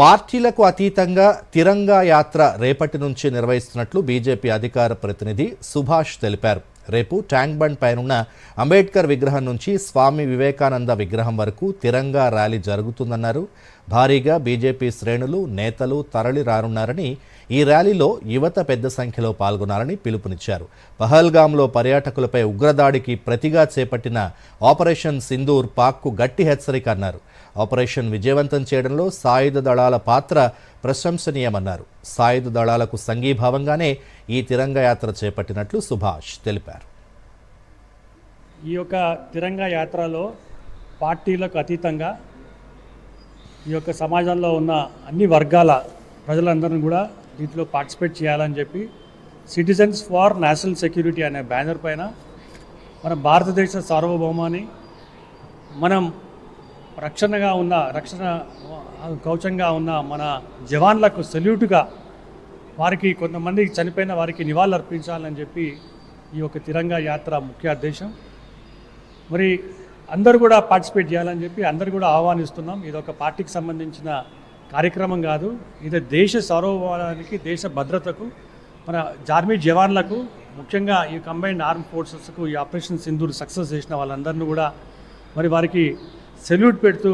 పార్టీలకు అతీతంగా తిరంగా యాత్ర రేపటి నుంచి నిర్వహిస్తున్నట్లు బీజేపీ అధికార ప్రతినిధి సుభాష్ తెలిపారు. రేపు ట్యాంక్ బండ్ పైనున్న అంబేద్కర్ విగ్రహం నుంచి స్వామి వివేకానంద విగ్రహం వరకు తిరంగా ర్యాలీ జరుగుతుందన్నారు. భారీగా బీజేపీ శ్రేణులు నేతలు తరలి రానున్నారని ఈ ర్యాలీలో యువత పెద్ద సంఖ్యలో పాల్గొనాలని పిలుపునిచ్చారు. పహల్గాంలో పర్యాటకులపై ఉగ్రదాడికి ప్రతిగా చేపట్టిన ఆపరేషన్ సింధూర్ పాక్కు గట్టి హెచ్చరిక అన్నారు. ఆపరేషన్ విజయవంతం చేయడంలో సాయుధ దళాల పాత్ర ప్రశంసనీయమన్నారు. సాయుధ దళాలకు సంఘీభావంగానే ఈ తిరంగయాత్ర చేపట్టినట్లు సుభాష్ తెలిపారు. ఈ యొక్క తిరంగా యాత్రలో పార్టీలకు అతీతంగా ఈ యొక్క సమాజంలో ఉన్న అన్ని వర్గాల ప్రజలందరినీ కూడా దీంట్లో పార్టిసిపేట్ చేయాలని చెప్పి సిటిజన్స్ ఫార్ నేషనల్ సెక్యూరిటీ అనే బ్యానర్ పైన మన భారతదేశ సార్వభౌమాన్ని మనం రక్షణగా ఉన్న రక్షణ కవచంగా ఉన్న మన జవాన్లకు సెల్యూట్గా వారికి కొంతమంది చనిపోయిన వారికి నివాళులు అర్పించాలని చెప్పి ఈ యొక్క తిరంగా యాత్ర ముఖ్య ఉద్దేశం. మరి అందరూ కూడా పార్టిసిపేట్ చేయాలని చెప్పి అందరూ కూడా ఆహ్వానిస్తున్నాం. ఇది ఒక పార్టీకి సంబంధించిన కార్యక్రమం కాదు. ఇది దేశ సార్వభౌమానికి దేశ భద్రతకు మన జార్మీ జవాన్లకు ముఖ్యంగా ఈ కంబైన్డ్ ఆర్మ్ ఫోర్సెస్కు ఈ ఆపరేషన్ సింధూర్ సక్సెస్ చేసిన వాళ్ళందరినీ కూడా మరి వారికి సెల్యూట్ పెడుతూ